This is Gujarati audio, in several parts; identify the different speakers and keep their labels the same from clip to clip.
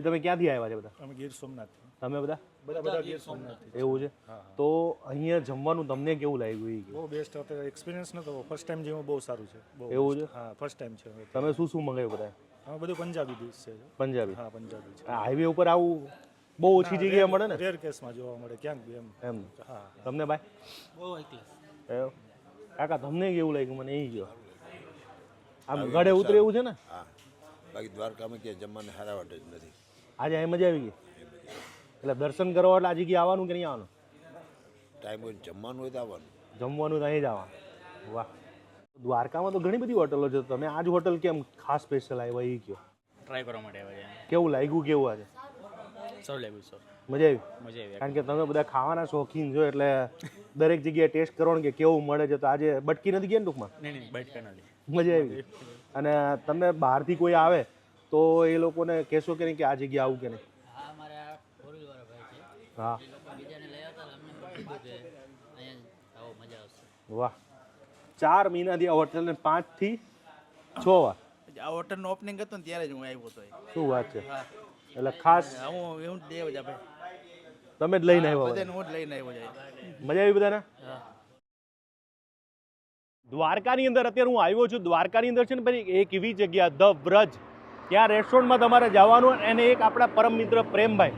Speaker 1: ભાઈ તમે ક્યાંથી આવ્યા છે બધા?
Speaker 2: અમે ગીર સોમનાથ
Speaker 1: તમે બધા?
Speaker 2: બધા બધા ગીર સોમનાથ
Speaker 1: એવું છે? તો અહીંયા જમવાનું તમને કેવું લાગ્યું એ.
Speaker 2: બહુ બેસ્ટ અત્યારે એક્સપિરિયન્સ નતો. ફર્સ્ટ ટાઈમ જેવું બહુ સારું છે. બહુ
Speaker 1: એવું છે?
Speaker 2: હા ફર્સ્ટ ટાઈમ છે.
Speaker 1: તમે શું શું મંગાવ્યું બધા
Speaker 2: અમે બધું પંજાબી ડીશ છે.
Speaker 1: પંજાબી?
Speaker 2: હા પંજાબી છે.
Speaker 1: હાઈવે ઉપર આવું બહુ ઓછી જગ્યાએ મળે ને?
Speaker 2: રેર કેસમાં જોવા મળે ક્યાંક બી એમ.
Speaker 1: એમ.
Speaker 2: હા
Speaker 1: તમને ભાઈ?
Speaker 3: બહુ એકલી
Speaker 1: એવું? કાકા તમને કેવું લાગ્યું? મને એ કહો. આમ ગળે ઉતરે એવું છે ને?
Speaker 4: હા. બાકી દ્વારકામાં ક્યાં જમવાને હારા વાટે જ નથી.
Speaker 1: આજે અહીં મજા આવી ગઈ. એટલે દર્શન કરવા એટલે આ જગ્યાએ આવવાનું કે નહીં આવવાનું?
Speaker 4: ટાઈમ હોય જમવાનું હોય તો આવવાનું.
Speaker 1: જમવાનું તો અહીં જ આવવાનું. વાહ. દ્વારકામાં તો ઘણી બધી હોટલો છે. તમે આ જ હોટલ કેમ ખાસ સ્પેશિયલ આવ્યા એ કહો
Speaker 3: ટ્રાય કરવા માટે આવ્યા
Speaker 1: કેવું લાગ્યું કેવું આજે?
Speaker 3: સારું લાગ્યું સર.
Speaker 1: મજા આવી?
Speaker 3: મજા આવી
Speaker 1: કારણ કે તમે બધા ખાવાના શોખીન છો એટલે દરેક જગ્યાએ ટેસ્ટ કરવાનું કે કેવું મળે છે તો આજે બટકી નથી ગયા ને ટૂંકમાં?
Speaker 3: નહીં નહીં
Speaker 1: મજા આવી અને તમને બહારથી કોઈ આવે? તો એ લોકોને કહેશો કે નહીં કે આ જગ્યા આવું કે નહીં?
Speaker 5: હા અમારે આ ફોર વ્હીલ વાળા ભાઈ છે.
Speaker 1: હા.
Speaker 5: એ લોકો બીજાને લઈ આવતા અમને પણ કીધું કે અહીંયા આવો મજા આવશે.
Speaker 1: વાહ. ચાર મહિનાથી આ હોટલને પાંચથી છ વાર?
Speaker 6: આ હોટલનું ઓપનિંગ હતું ને ત્યારે જ હું આવ્યો હતો.
Speaker 1: શું વાત છે? એટલે ખાસ
Speaker 6: હા, હું જ લેવા ભાઈ.
Speaker 1: તમે જ લઈને આવ્યો
Speaker 6: બધાને હું જ લઈને આવ્યો જાય
Speaker 1: મજા આવી બધાને? દ્વારકાની અંદર અત્યારે હું આવ્યો છું. દ્વારકાની અંદર છે ને ભાઈ એક એવી જગ્યા ધ વ્રજ. ત્યાં રેસ્ટોરન્ટમાં તમારે જવાનું અને એક આપણા પરમ મિત્ર પ્રેમભાઈ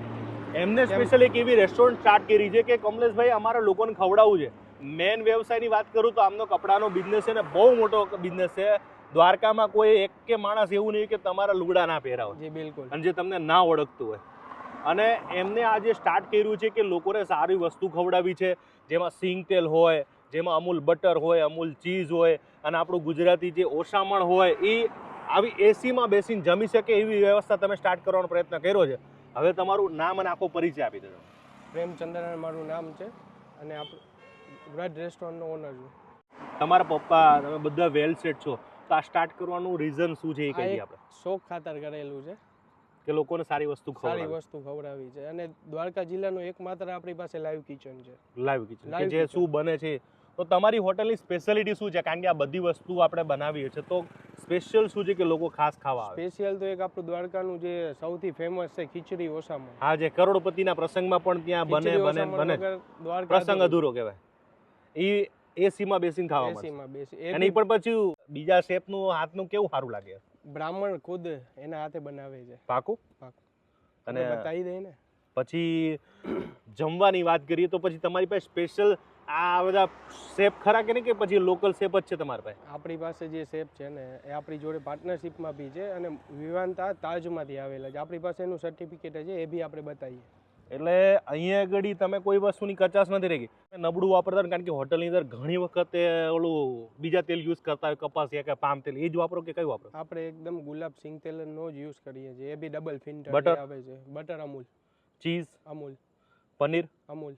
Speaker 1: એમને સ્પેશિયલ એક એવી રેસ્ટોરન્ટ સ્ટાર્ટ કરી છે કે કમલેશભાઈ અમારા લોકોને ખવડાવવું છે. મેન વ્યવસાયની વાત કરું તો આમનો કપડાનો બિઝનેસ છે ને બહુ મોટો બિઝનેસ છે. દ્વારકામાં કોઈ એક કે માણસ એવું નહીં કે તમારા લુગડા ના પહેરાવો.
Speaker 7: જી બિલકુલ.
Speaker 1: અને જે તમને ના ઓળખતું હોય. અને એમને આજે સ્ટાર્ટ કર્યું છે કે લોકોને સારી વસ્તુ ખવડાવી છે જેમાં સિંગ તેલ હોય જેમાં અમૂલ બટર હોય અમૂલ ચીઝ હોય અને આપણું ગુજરાતી જે ઓસામણ હોય એ આવી એસીમાં બેસીને જમી શકે એવી વ્યવસ્થા તમે સ્ટાર્ટ કરવાનો પ્રયત્ન કર્યો છે. હવે તમારું નામ અને આખો પરિચય આપી દેજો.
Speaker 7: પ્રેમચંદ્રન મારું નામ છે અને આપણું વ્રજ રેસ્ટોરન્ટનો ઓનર છું.
Speaker 1: તમારા પપ્પા તમે બધા વેલ સેટ છો. તો આ સ્ટાર્ટ કરવાનું રીઝન શું છે એ કહીએ આપણે?
Speaker 7: શોખ ખાતર કરેલું છે.
Speaker 1: કે લોકોને સારી વસ્તુ
Speaker 7: સારી વસ્તુ ખવડાવી છે. અને દ્વારકા જિલ્લાનું એકમાત્ર આપણી પાસે લાઈવ કિચન છે.
Speaker 1: લાઈવ કિચન જે શું બને છે તો તમારી હોટલની સ્પેશિયાલિટી શું છે? કારણ કે આ બધી વસ્તુ આપણે બનાવીએ છીએ તો સ્પેશિયલ શું છે કે લોકો ખાસ ખાવા આવે?
Speaker 7: સ્પેશિયલ તો એક આપણું દ્વારકાનું જે સૌથી ફેમસ છે ખીચડી ઓસામાં.
Speaker 1: હા જે કરોડપતિના પ્રસંગમાં પણ ત્યાં બને બને બને પ્રસંગ અધૂરો કહેવાય. એ એસીમાં બેસીને ખાવા
Speaker 7: એસીમાં બેસી
Speaker 1: અને એ પણ પછી બીજા શેફનું હાથનું કેવું સારું લાગે?
Speaker 7: બ્રાહ્મણ ખુદ એના હાથે બનાવે છે.
Speaker 1: પાકું?
Speaker 7: પાકું.
Speaker 1: અને
Speaker 7: અને બતાવી દે ને.
Speaker 1: પછી જમવાની વાત કરીએ તો પછી તમારી પાસે સ્પેશિયલ આ બધા શેફ ખરા કે નહીં કે પછી લોકલ શેપ જ છે તમારી પાસે?
Speaker 7: આપણી પાસે જે શેફ છે ને એ આપણી જોડે પાર્ટનરશિપમાં બી છે અને વિવાનતા તાજમાંથી આવેલા છે. આપણી પાસે એનું સર્ટિફિકેટ છે એ બી આપણે બતાવીએ.
Speaker 1: એટલે અહીંયા આગળ તમે કોઈ વસ્તુની કચાશ નથી રહી. ગઈ નબળું વાપરતા કારણ કે હોટલની અંદર ઘણી વખતે ઓલું બીજા તેલ યુઝ કરતા હોય કપાસ કે પામ તેલ એ જ વાપરો કે કયું વાપરો?
Speaker 7: આપણે એકદમ ગુલાબ સિંગ તેલનો જ યુઝ કરીએ છીએ. એ બી ડબલ ફિન્ટર
Speaker 1: બટર
Speaker 7: આવે છે. બટર અમૂલ.
Speaker 1: ચીઝ
Speaker 7: અમૂલ.
Speaker 1: પનીર?
Speaker 7: અમૂલ.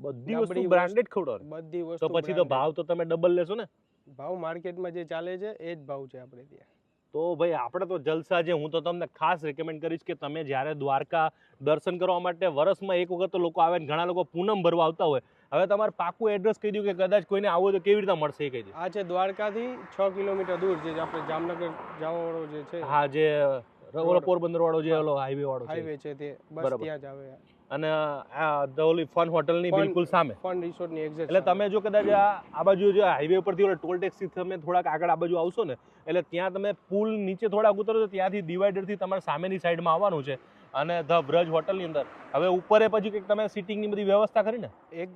Speaker 1: બધી વસ્તુ બ્રાન્ડેડ ખવડાવો
Speaker 7: બધી વસ્તુ
Speaker 1: તો પછી તો ભાવ તો તમે ડબલ લેશો ને?
Speaker 7: ભાવ માર્કેટમાં જે ચાલે છે એ જ ભાવ છે આપણે ત્યાં.
Speaker 1: તો ભાઈ આપણે તો જલસા છે હું તો તમને ખાસ રેકમેન્ડ કરીશ કે તમે જ્યારે દ્વારકા દર્શન કરવા માટે વર્ષમાં એક વખત તો લોકો આવે ને ઘણા લોકો પૂનમ ભરવા આવતા હોય. હવે તમારે પાકું એડ્રેસ કહી દઉં કે કદાચ કોઈને આવું તો કેવી રીતે મળશે એ કહી દઉં.
Speaker 7: આ છે દ્વારકાથી છ કિલોમીટર દૂર જે આપણે જામનગર જવાવાળો જે છે.
Speaker 1: હા જે પોરબંદર વાળો જે હાઈવે વાળો
Speaker 7: હાઈવે છે તે. બસ ત્યાં જ આવે.
Speaker 1: અને આ ઓલી ફન હોટલની બિલકુલ સામે.
Speaker 7: ફન રિસોર્ટની એક્ઝેક્ટ
Speaker 1: એટલે તમે જો કદાચ આ આ બાજુ જે હાઈવે પરથી ઓલા ટોલ ટેક્સી તમે થોડાક આગળ આ બાજુ આવશો ને એટલે ત્યાં તમે પુલ નીચે થોડાક ઉતરો તો ત્યાંથી ડિવાઈડરથી તમારે સામેની સાઈડમાં આવવાનું છે. અને ધ બ્રજ હોટલની અંદર. હવે ઉપરે પછી કંઈક તમે સિટિંગની બધી વ્યવસ્થા કરી ને?
Speaker 7: એક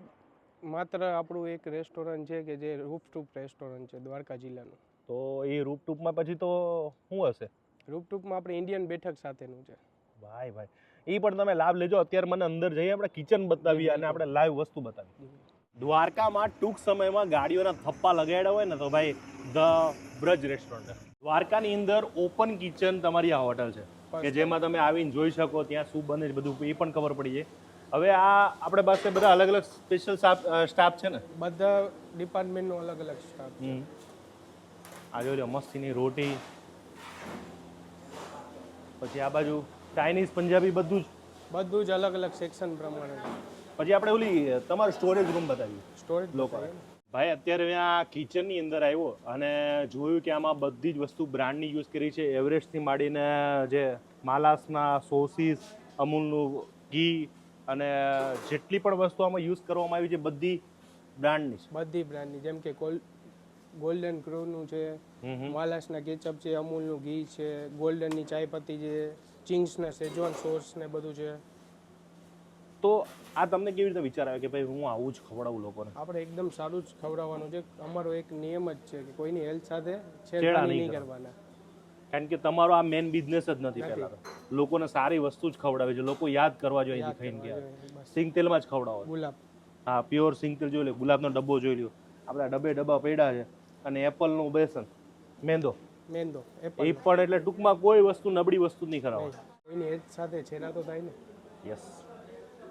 Speaker 7: માત્ર આપણું એક રેસ્ટોરન્ટ છે કે જે રૂપટૂપ રેસ્ટોરન્ટ છે દ્વારકા જિલ્લાનું.
Speaker 1: તો એ રૂપટૂપમાં પછી તો શું હશે?
Speaker 7: રૂપટૂપમાં આપણે ઇન્ડિયન બેઠક સાથેનું છે.
Speaker 1: ભાઈ ભાઈ. એ પણ તમે લાભ લેજો. અત્યારે મને અંદર જઈએ આપણે કિચન બતાવીએ અને આપણે લાઈવ વસ્તુ બતાવીએ. દ્વારકામાં ટૂંક સમયમાં ગાડીઓના થપ્પા લગાડ્યા હોય ને તો ભાઈ ધ બ્રજ રેસ્ટોરન્ટ દ્વારકાની અંદર ઓપન કિચન તમારી આ હોટલ છે. કે જેમાં તમે આવીને જોઈ શકો ત્યાં શું બને છે બધું એ પણ ખબર પડી જાય. હવે આ આપણે પાસે બધા અલગ અલગ સ્પેશિયલ સ્ટાફ છે ને?
Speaker 7: બધા ડિપાર્ટમેન્ટનો અલગ અલગ સ્ટાફ.
Speaker 1: આ જોજો મસ્તીની રોટી. પછી આ બાજુ ચાઇનીઝ પંજાબી બધું જ.
Speaker 7: બધું જ અલગ અલગ સેક્શન પ્રમાણે.
Speaker 1: પછી આપણે ઓલી તમારું સ્ટોરેજ રૂમ બતાવ્યું
Speaker 7: સ્ટોરેજ
Speaker 1: લોકો ભાઈ અત્યારે મેં આ કિચનની અંદર આવ્યો અને જોયું કે આમાં બધી જ વસ્તુ બ્રાન્ડની યુઝ કરી છે. એવરેસ્ટથી માંડીને જે માલાસના સોસીસ અમૂલનું ઘી અને જેટલી પણ વસ્તુ આમાં યુઝ કરવામાં આવી છે બધી બ્રાન્ડની છે.
Speaker 7: બધી બ્રાન્ડની જેમ કે કોલ ગોલ્ડન ક્રૂનું છે માલાસના કેચઅપ છે અમૂલનું ઘી છે ગોલ્ડનની ચાય પત્તી છે ચિંગ્સના સેજવાન સોસ ને બધું છે.
Speaker 1: તો આ તમને કેવી રીતે વિચાર આવ્યો કે ભાઈ હું આવું જ ખવડાવું લોકોને?
Speaker 7: આપણે એકદમ સારું જ ખવડાવવાનું છે. અમારો એક નિયમ જ છે કે કોઈની હેલ્થ સાથે
Speaker 1: છેડા નહીં
Speaker 7: કરવાના.
Speaker 1: કારણ કે તમારો આ મેન બિઝનેસ જ નથી પહેલા લોકોને સારી વસ્તુ જ ખવડાવે છે. લોકો યાદ કરવા જોઈએ ખાઈને ગયા. સિંગ તેલમાં જ ખવડાવો.
Speaker 7: ગુલાબ.
Speaker 1: હા પ્યોર સિંગ તેલ જોઈ લો ગુલાબનો ડબ્બો જોઈ લો આપણા ડબ્બે ડબ્બા પડ્યા છે. અને એપલનું બેસન. મેંદો.
Speaker 7: મેંદો
Speaker 1: એ
Speaker 7: એપલ
Speaker 1: પણ એટલે ટૂંકમાં કોઈ વસ્તુ નબળી વસ્તુ જ નહીં કરાવો
Speaker 7: કોઈની હેલ્થ સાથે છેડા તો થાય ને
Speaker 1: યસ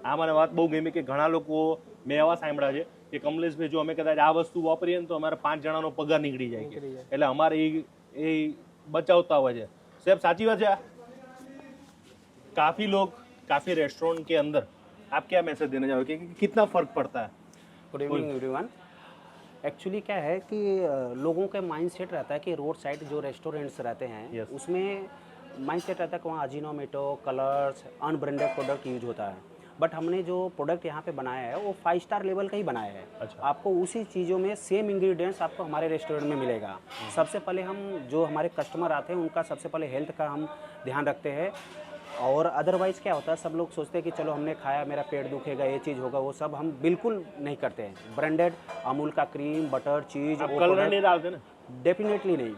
Speaker 1: આ મને વાત બહુ ગમી કે ઘણા લોકો મેં એવા સાંભળ્યા છે કે કમલેશભાઈ જો અમે કદાચ આ વસ્તુ વાપરીએ ને તો અમારે પાંચ જણાનો પગાર નીકળી જાય કે
Speaker 7: નીકળી જાય.
Speaker 1: એટલે અમારે એ એ બચાવતા હોય છે સાહેબ સાચી વાત છે આ काफ़ी लोग काफ़ी रेस्टोरेंट के अंदर आप क्या मैसेज देना चाहोगे कि कितना फर्क पड़ता है
Speaker 8: गुड इवनिंग एवरीवन एक्चुअली क्या है कि लोगों का माइंड सेट रहता है कि रोड साइड जो रेस्टोरेंट्स रहते हैं
Speaker 1: Yes.
Speaker 8: उसमें माइंड सेट रहता है कि वहाँ Ajinomoto colours unbranded product use होता है। बट हमने जो प्रोडक्ट यहाँ पे बनाया है वो फाइव स्टार लेवल का ही बनाया है।
Speaker 1: अच्छा।
Speaker 8: आपको उसी चीज़ों में सेम इंग्रेडिएंट्स आपको हमारे रेस्टोरेंट में मिलेगा। सबसे पहले हम जो हमारे कस्टमर आते हैं उनका सबसे पहले हेल्थ का हम ध्यान रखते हैं। और अदरवाइज़ क्या होता है सब लोग सोचते हैं कि चलो हमने खाया मेरा पेट दुखेगा ये चीज़ होगा वो सब हम बिल्कुल नहीं करते हैं ब्रांडेड अमूल का क्रीम बटर चीज़
Speaker 1: आप कलर नहीं डालते ना
Speaker 8: डेफिनेटली नहीं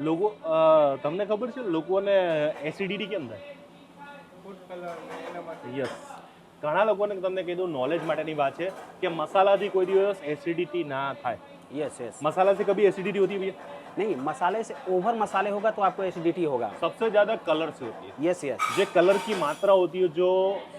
Speaker 1: લોકો અ, તમને ખબર છે લોકોને એસિડિટી કેમ થાય યસ ઘણા લોકોને તમને કહી દઉં નોલેજ માટેની વાત છે કે મસાલાથી કોઈ દિવસ એસિડિટી ના થાય
Speaker 8: यस यस
Speaker 1: मसाला से कभी एसिडिटी होती है भैया
Speaker 8: नहीं मसाले से ओवर मसाले होगा तो आपको एसिडिटी होगा
Speaker 1: सबसे ज्यादा कलर से होती है
Speaker 8: यस यस
Speaker 1: जो कलर की मात्रा होती है जो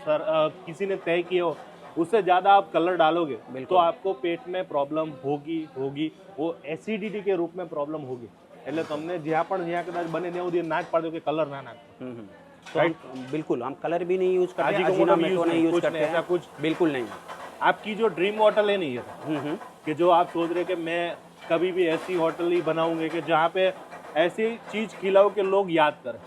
Speaker 1: सर, अ, किसी ने तय किया हो उससे ज़्यादा आप कलर डालोगे
Speaker 8: बिल्कुल।
Speaker 1: तो आपको पेट में प्रॉब्लम होगी होगी वो एसिडिटी के रूप में प्रॉब्लम होगी એટલે તમને જ્યાં પણ જ્યાં કદાચ બને ત્યાં સુધી ના જ પાડો કે કલર ના નાખો
Speaker 8: हम्म, हम्म। तो हम, बिल्कुल हम कलर भी नहीं यूज करते
Speaker 1: अजीनोमोटो भी
Speaker 8: अजीनामेटो
Speaker 1: use
Speaker 8: नहीं
Speaker 1: नहीं,
Speaker 8: यूज
Speaker 1: कुछ
Speaker 8: करते
Speaker 1: नहीं, ऐसा
Speaker 8: हैं
Speaker 1: कुछ?
Speaker 8: बिल्कुल नहीं
Speaker 1: आपकी जो ड्रीम होटल है नहीं है
Speaker 8: हम्म, हम्म।
Speaker 1: कि जो आप सोच रहे कि मैं कभी भी ऐसी होटल ही बनाऊंगे कि जहाँ पे ऐसी चीज़ खिलाओ कि लोग याद करें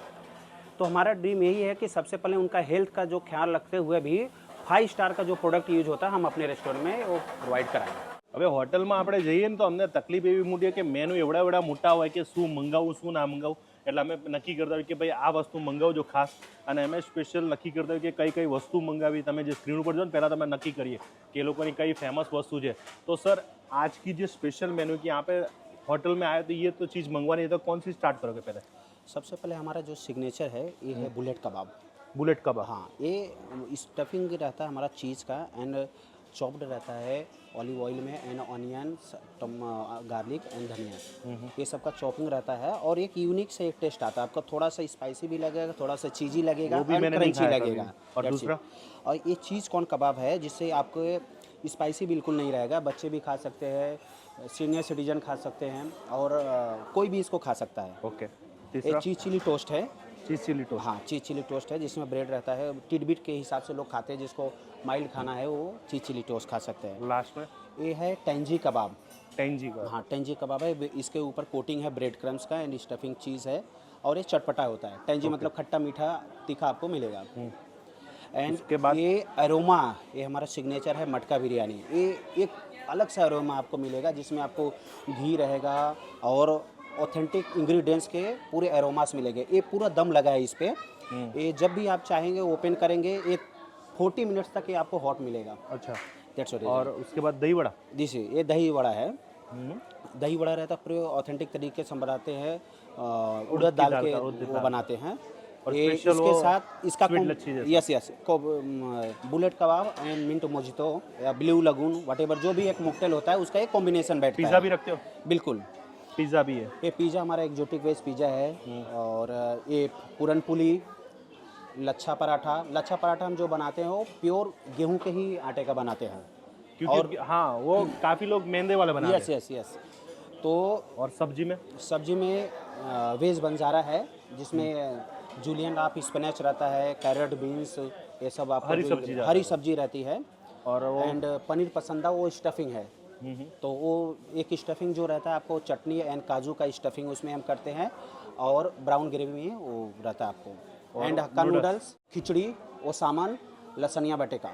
Speaker 8: तो हमारा ड्रीम यही है कि सबसे पहले उनका हेल्थ का जो ख्याल रखते हुए भी फाइव स्टार का जो प्रोडक्ट यूज होता है हम अपने रेस्टोरेंट में वो प्रोवाइड कराएं
Speaker 1: હવે હોટલમાં આપણે જઈએ ને તો અમને તકલીફ એવી મોટી કે મેનુ એવડા એવડા મોટા હોય કે શું મંગાવવું શું ના મંગાવવું એટલે અમે નક્કી કરતા હોય કે ભાઈ આ વસ્તુ મંગાવજો ખાસ અને અમે સ્પેશિયલ નક્કી કરતા હોય કે કઈ કઈ વસ્તુ મંગાવી તમે જે સ્ક્રીન ઉપર જો ને પહેલાં તમે નક્કી કરીએ કે એ લોકોની કઈ ફેમસ વસ્તુ છે તો સર आज की जो स्पेशल मेन्यू की यहाँ पे होटल में आए तो ये तो चीज़ मंगवानी है तो कौन सी स्टार्ट करोगे पहले
Speaker 8: सबसे पहले हमारा जो सिग्नेचर है ये है बुलेट कबाब
Speaker 1: बुलेट कबाब
Speaker 8: हाँ ये स्टफिंग रहता है हमारा चीज़ का एंड चॉप्ड रहता है ऑलिव ऑयल में एंड ऑनियन गार्लिक एंड धनिया। ये सबका चॉपिंग रहता है और एक यूनिक से एक टेस्ट आता है। आपका थोड़ा सा स्पाइसी भी लगेगा थोड़ा सा चीज़ी लगेगा
Speaker 1: खाया
Speaker 8: लगेगा।
Speaker 1: और दूसरा?
Speaker 8: और ये चीज़ कौन कबाब है जिससे आपको स्पाइसी बिल्कुल नहीं रहेगा। बच्चे भी खा सकते हैं सीनियर सिटीजन खा सकते हैं और कोई भी इसको खा सकता है।
Speaker 1: ओके
Speaker 8: ये चीज़ चिली टोस्ट है।
Speaker 1: Cheese chilli toast.
Speaker 8: हाँ चीज़ चिली टोस्ट है जिसमें ब्रेड रहता है। टिडबिट के हिसाब से लोग खाते हैं जिसको माइल्ड खाना है वो चीज़ चिली टोस्ट खा सकते हैं।
Speaker 1: लास्ट में?
Speaker 8: ये है टेंजी कबाब।
Speaker 1: टेंजी का
Speaker 8: हाँ टेंजी कबाब है। इसके ऊपर कोटिंग है ब्रेड क्रम्स का एंड स्टफिंग चीज़ है और ये चटपटा होता है। टेंजी मतलब खट्टा मीठा तीखा आपको मिलेगा। एंड
Speaker 1: उसके बाद?
Speaker 8: ये अरोमा ये हमारा सिग्नेचर है मटका बिरयानी। ये एक अलग सा अरोमा आपको मिलेगा जिसमें आपको घी रहेगा और ऑथेंटिक इंग्रेडिएंट्स के पूरे अरोमास मिलेंगे। ये पूरा दम लगा है इस पे। ये जब भी आप चाहेंगे ओपन करेंगे ये 40 मिनट्स तक ये आपको हॉट मिलेगा।
Speaker 1: अच्छा।
Speaker 8: दैट्स
Speaker 1: और उसके बाद दही बड़ा
Speaker 8: दिस ये दही वड़ा है। दही वड़ा रहता है पूरे ऑथेंटिक तरीके से हम बनाते हैं उड़द दाल
Speaker 1: दाल
Speaker 8: के वो बनाते हैं।
Speaker 1: और
Speaker 8: ये इसके साथ इसका। Yes yes bullet kebab and mint mojito या ब्लू लगून वट जो भी एक मुक्टेल होता है उसका एक कॉम्बिनेशन बैठता
Speaker 1: पिज़्ज़ा
Speaker 8: है।
Speaker 1: भी रखते हो?
Speaker 8: बिल्कुल।
Speaker 1: पिज़्ज़ा भी है।
Speaker 8: ये पिज़्ज़ा हमारा एक्जोटिक वेज पिज़्ज़ा है।
Speaker 1: हम्म।
Speaker 8: और ये पूरन पुली लच्छा पराठा। लच्छा पराठा हम जो बनाते हैं वो प्योर गेहूँ के ही आटे का बनाते हैं।
Speaker 1: क्योंकि और हाँ वो काफ़ी लोग मैदे वाले बनाते हैं।
Speaker 8: यस यस यस तो
Speaker 1: और सब्ज़ी में?
Speaker 8: सब्ज़ी में वेज बंजारा है जिसमें जूलियन आप स्पिनच रहता है कैरेट बीन्स ये सब आप
Speaker 1: हरी सब्ज़ी
Speaker 8: हरी सब्ज़ी रहती है।
Speaker 1: और
Speaker 8: एंड पनीर पसंदा वो स्टफिंग है। तो वो एक स्टफिंग जो रहता है आपको चटनी एंड काजू का स्टफिंग उसमें हम करते हैं और ब्राउन ग्रेवी में वो रहता है आपको एंड हक्का नूडल्स खिचड़ी और सामान लसनिया बटेका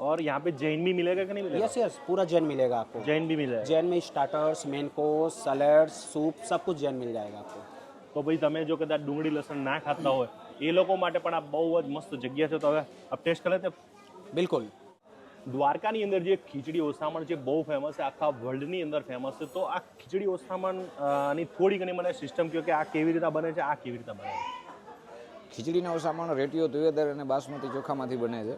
Speaker 1: और यहाँ पे जैन भी मिलेगा कि नहीं मिलेगा
Speaker 8: यस यस पूरा जैन मिलेगा आपको
Speaker 1: जैन भी मिलेगा
Speaker 8: जैन में starters main course salads soup सब कुछ जैन मिल जाएगा आपको
Speaker 1: તો ભાઈ તમે જો કદાચ ડુંગળી લસણ ના ખાતા હોય એ લોકો માટે પણ આ બહુ જ મસ્ત જગ્યા છે તો હવે આપ ટેસ્ટ કરે તે
Speaker 8: बिल्कुल
Speaker 1: દ્વારકાની અંદર જે ખીચડી ઓસામણ જે બહુ ફેમસ છે આખા વર્લ્ડની અંદર ફેમસ છે તો આ ખીચડી ઓસામણની થોડી ઘણી મને સિસ્ટમ કહો કે આ કેવી રીતે બને છે આ કેવી રીતે બને છે?
Speaker 9: ખીચડીના ઓસામણ રેટીઓ તુવેદર અને બાસમતી ચોખામાંથી બને છે.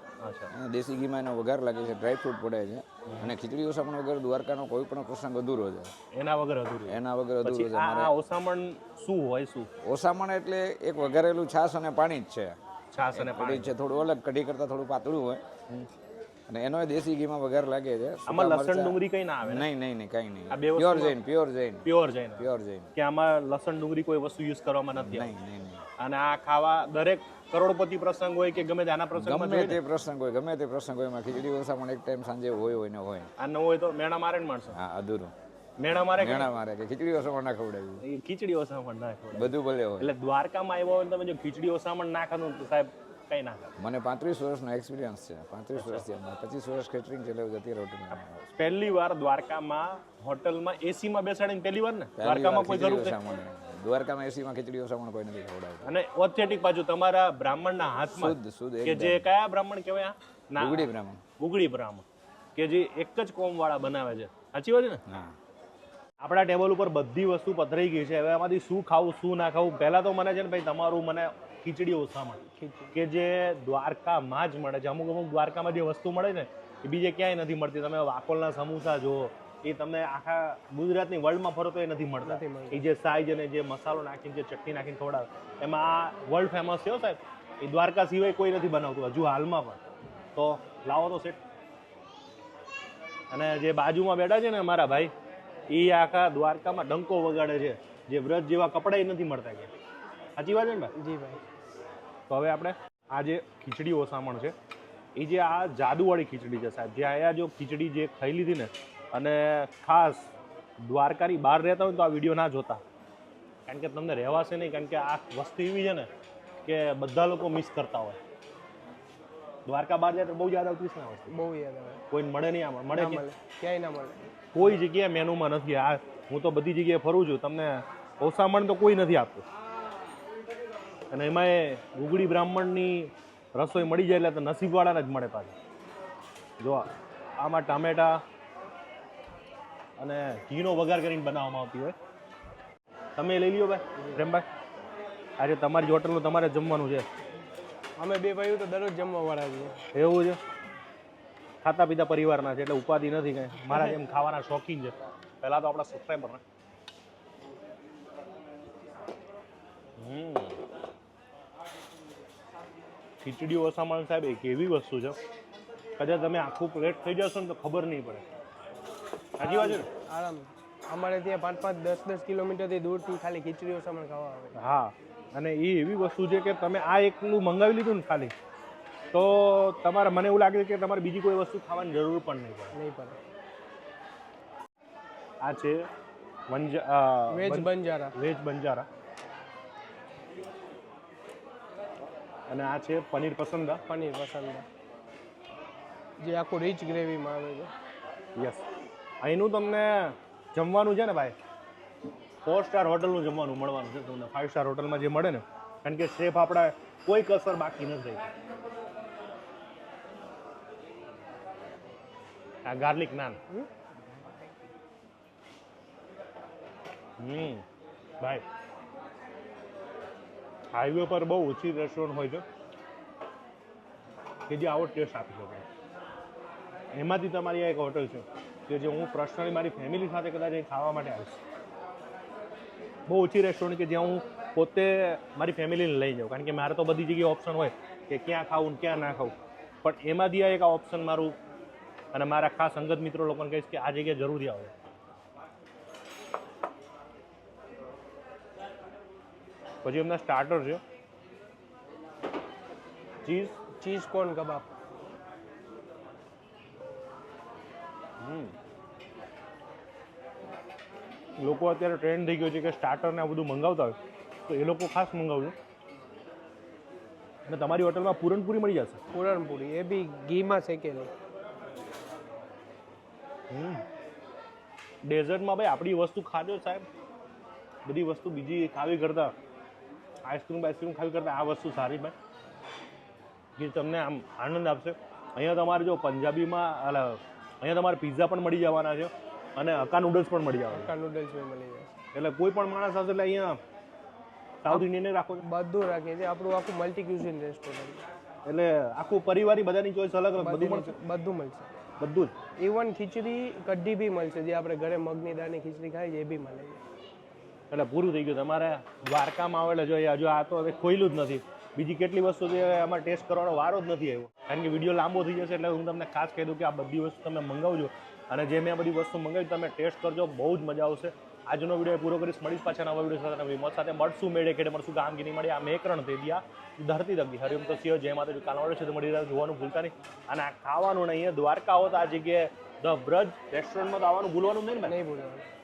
Speaker 9: અને દેશી ઘીમાં એનો વઘાર લાગે છે ડ્રાયફ્રૂટ પડે છે. અને ખીચડી ઓસામણ વગર દ્વારકાનો કોઈ પણ પ્રસંગ અધૂરો છે.
Speaker 1: એના વગર અધૂરો
Speaker 9: એના વગર અધૂરો છે.
Speaker 1: આ ઓસામણ શું હોય શું?
Speaker 9: ઓસામણ એટલે એક વઘારેલું છાશ અને પાણી જ છે.
Speaker 1: છાસ અને પાણી.
Speaker 9: છે થોડું અલગ કઢી કરતાં થોડું પાતળું હોય. અને એનો દેશી ઘીમાં વઘાર લાગે છે.
Speaker 1: આમાં લસણ ડુંગળી કઈ ના આવે
Speaker 9: નહીં નહીં નહીં કઈ નહીં.
Speaker 1: Pure
Speaker 9: Jain pure Jain
Speaker 1: pure Jain
Speaker 9: pure Jain
Speaker 1: કે આમાં લસણ ડુંગળી કોઈ વસ્તુ યુઝ કરવામાં નથી
Speaker 9: નહીં નહીં
Speaker 1: અને આ ખાવા દરેક કરોડપતિ પ્રસંગ હોય કે ગમે આના પ્રસંગ
Speaker 9: ગમે તે પ્રસંગ હોય ગમે તે પ્રસંગ હોય એમાં ખીચડી ઓસામણ એક ટાઈમ સાંજે હોય હોય ને હોય.
Speaker 1: આ ન હોય તો મેણા મારે ને માણસો.
Speaker 9: હા અધૂરું.
Speaker 1: મેણા મારે
Speaker 9: મેણા મારે કે ખીચડી ઓસામણ ના ખવડાવી
Speaker 1: ખીચડી ઓસામણ ના ખવડાય.
Speaker 9: બધું ભલે હોય.
Speaker 1: એટલે દ્વારકામાં આવ્યો હોય તમે જો ખીચડી ઓસામણ ના ખાધું તો સાહેબ કઈ ના
Speaker 9: મને પાંત્રીસ વર્ષનો એક્સપિરિયન્સ છે. પાંત્રીસ વર્ષથી પચીસ વર્ષ કેટરિંગ ચલાવ જતી અત્યારે
Speaker 1: પહેલી વાર દ્વારકામાં હોટલમાં એસીમાં બેસાડીને પહેલી વાર ને? દ્વારકામાં
Speaker 9: વાર
Speaker 1: કોઈ
Speaker 9: જરૂર દ્વારકામાં એસીમાં ખીચડી ઓસામણ કોઈ નથી ખવડાવતું.
Speaker 1: અને ઓથેટિક પાછું તમારા બ્રાહ્મણના હાથમાં
Speaker 9: શુદ્ધ શુદ્ધ
Speaker 1: કે જે કયા બ્રાહ્મણ કહેવાય? ના.
Speaker 9: ઉગડી બ્રાહ્મણ.
Speaker 1: ઉગડી બ્રાહ્મણ. કે જે એક જ કોમ વાળા બનાવે છે. સાચી વાત છે ને?
Speaker 9: હા.
Speaker 1: આપણા ટેબલ ઉપર બધી વસ્તુ પથરાઈ ગઈ છે. હવે એમાંથી શું ખાવું શું ના ખાવું? પહેલા તો મને છે ને ભાઈ તમારું મને ખીચડી. ઓછામાં કે જે દ્વારકામાં જ મળે છે. અમુક અમુક દ્વારકામાં જે વસ્તુ મળે ને એ બીજે ક્યાંય નથી મળતી. તમે વાકોલના સમોસા જુઓ એ તમને આખા ગુજરાતની વર્લ્ડમાં ફરો તો એ નથી મળતા. એ જે સાઈજ અને જે મસાલો નાખીને જે ચટણી નાખીને ખવડાવે એમાં આ વર્લ્ડ ફેમસ છે સાહેબ. એ દ્વારકા સિવાય કોઈ નથી બનાવતું હજુ હાલમાં પણ. તો લાવો તો સેટ અને જે બાજુમાં બેઠા છે ને અમારા ભાઈ એ આખા દ્વારકામાં ડંકો વગાડે છે. જે વ્રત જેવા કપડાય નથી મળતા કે સાચી વાત છે ને ભાઈ?
Speaker 7: જી ભાઈ.
Speaker 1: તો હવે આપણે આ જે ખીચડી ઓસામણ છે એ જે આ જાદુવાળી ખીચડી છે સાહેબ જે આયા જો ખીચડી જે ખાઈ લીધી ને અને ખાસ દ્વારકાની બહાર રહેતા હોય તો આ વીડિયો ના જોતા. કારણ કે તમને રહેવાશે નહીં કારણ કે આ વસ્તુ એવી છે ને કે બધા લોકો મિસ કરતા હોય. દ્વારકા બહાર જાય તો બહુ યાદ આવતી ના વસ્તુ?
Speaker 7: બહુ યાદ આવે.
Speaker 1: કોઈને મળે નહીં આમાં? મળે
Speaker 7: ક્યાંય ના મળે.
Speaker 1: કોઈ જગ્યાએ મેનુમાં નથી. આ હું તો બધી જગ્યાએ ફરું છું. તમને ઓસામણ તો કોઈ નથી આપતું. અને એમાં એ ગુગળી બ્રાહ્મણની રસોઈ મળી જાય એટલે તો નસીબવાળાને જ મળે પાછી. જો આમાં ટામેટા અને ઘીનો વઘાર કરીને બનાવવામાં આવતી હોય. તમે લઈ લ્યો ભાઈ પ્રેમભાઈ. આજે તમારી હોટલનું તમારે જમવાનું છે.
Speaker 7: અમે બે ભાઈઓ તો દરરોજ જમવાવાળા છીએ.
Speaker 1: એવું છે? ખાતા પીતા પરિવારના છે એટલે ઉપાધિ નથી કાંઈ. મારા જેમ ખાવાના શોખીન છે. પહેલાં તો આપણા સબસ્ક્રાઈબર ને. હમ. ખીચડી ઓસામણ સાહેબ એક એવી વસ્તુ છે. કદાચ તમે આખું પ્લેટ થઈ જશો ને તો ખબર નહીં પડે. સાચી વાત છે
Speaker 7: આરામ અમારે ત્યાં પાંચ પાંચ દસ દસ કિલોમીટરથી દૂરથી ખાલી ખીચડીઓ સામાન ખાવા આવે.
Speaker 1: હા અને એ એવી વસ્તુ છે કે તમે આ એકલું મંગાવી લીધું ને ખાલી તો તમારે મને એવું લાગે છે કે તમારે બીજી કોઈ વસ્તુ ખાવાની જરૂર પણ નહીં પડે.
Speaker 7: નહીં પડે.
Speaker 1: આ છે વેજ
Speaker 7: બંજારા.
Speaker 1: વેજ બંજારા. અને આ છે પનીર પસંદા?
Speaker 7: પનીર પસંદા. જે આખું રીચ ગ્રેવીમાં આવે છે.
Speaker 1: યસ અહીંનું તમને જમવાનું છે ને ભાઈ? ફોર સ્ટાર હોટલનું જમવાનું મળવાનું છે તમને. ફાઇવ સ્ટાર હોટલમાં જે મળે ને કારણ કે શેફ આપણા કોઈ કસર બાકી નથી આ ગાર્લિક નાન. હમ. ભાઈ હાઈવે પર બહુ ઓછી રેસ્ટોરન્ટ હોય છે કે જે આવો ટેસ્ટ આપી શકે. એમાંથી તમારી આ એક હોટલ છે, કે જે હું પર્સનલી મારી ફેમિલી સાથે કદાચ ખાવા માટે આવીશ. બહુ ઓછી રેસ્ટોરન્ટ કે જ્યાં હું પોતે મારી ફેમિલીને લઈ જાઉં, કારણ કે મારે તો બધી જગ્યાએ ઓપ્શન હોય કે ક્યાં ખાવું ને ક્યાં ના ખાવું. પણ એમાંથી આ એક આ ઓપ્શન મારું અને મારા ખાસ અંગત મિત્રો લોકોને કહીશ કે આ જગ્યાએ જરૂરથી આવો. પછી એમના સ્ટાર્ટર છે. ચીઝ
Speaker 7: ચીઝ કોર્ન કબાબ
Speaker 1: લોકો અત્યારે ટ્રેન્ડ થઈ ગયો છે કે સ્ટાર્ટર ને આ બધું મંગાવતા હોય તો એ લોકો ખાસ મંગાવજો. અને તમારી હોટલમાં પૂરણપૂરી મળી જશે?
Speaker 7: પૂરણપૂરી. એ બી ઘીમાં શેકેલી.
Speaker 1: ડેઝર્ટમાં ભાઈ આપણી વસ્તુ ખાજો સાહેબ. બધી વસ્તુ બીજી ખાવી કરતાં. આઈસ્ક્રીમ આઈસ્ક્રીમ ખાવી કરતાં આ વસ્તુ સારી ભાઈ. કે તમને આમ આનંદ આપશે. અહીંયા તમારે જો પંજાબીમાં અલા અહીંયા તમારે પિઝા પણ મળી જવાના છે અને અકા નૂડલ્સ પણ મળી જવાના
Speaker 7: કા નૂડલ્સ પણ મળી જાય
Speaker 1: એટલે કોઈ પણ માણસ આવશે એટલે અહીંયા સાઉથ ઇન્ડિયન રાખો
Speaker 7: બધું રાખીએ છીએ. આપણું આખું મલ્ટી ક્યુઝિન રેસ્ટોરન્ટ
Speaker 1: એટલે આખું પરિવારી બધાની ચોઈસ અલગ અલગ. બધું મળશે.
Speaker 7: બધું મળશે.
Speaker 1: બધું જ.
Speaker 7: ઇવન ખીચડી કઢી બી મળશે. જે આપણે ઘરે મગની દાળની ખીચડી ખાઈ છે એ બી મળે છે.
Speaker 1: એટલે પૂરું થઈ ગયું. તમારે દ્વારકામાં આવેલા એટલે જો હજુ આ તો હવે ખોઈલું જ નથી. બીજી કેટલી વસ્તુ છે આમાં ટેસ્ટ કરવાનો વારો જ નથી આવ્યો. કારણ કે વીડિયો લાંબો થઈ જશે એટલે હું તમને ખાસ કહી દઉં કે આ બધી વસ્તુ તમે મંગાવજો. અને જે મેં બધી વસ્તુ મંગાવી, તમે ટેસ્ટ કરજો. બહુ જ મજા આવશે. આજનો વીડિયો પૂરો કરીશ. મળીશ પાછા નવા વીડિયો સાથે. નવી મોત સાથે. મળશું મેળે ખેડે મળશું કામગીરી મળી આ મેકરણ થઈ ગયા. ધરતી દગી હરિયમ તો સિંહ જય માતા કાલ મળે છે તો મળી રહ્યા. જોવાનું ભૂલતા નહીં. અને આ ખાવાનું નહીં. દ્વારકા હોત આ જગ્યાએ. ધ બ્રજ રેસ્ટોરન્ટમાં તો આવવાનું ભૂલવાનું નહીં ને
Speaker 7: નહીં ભૂલવાનું.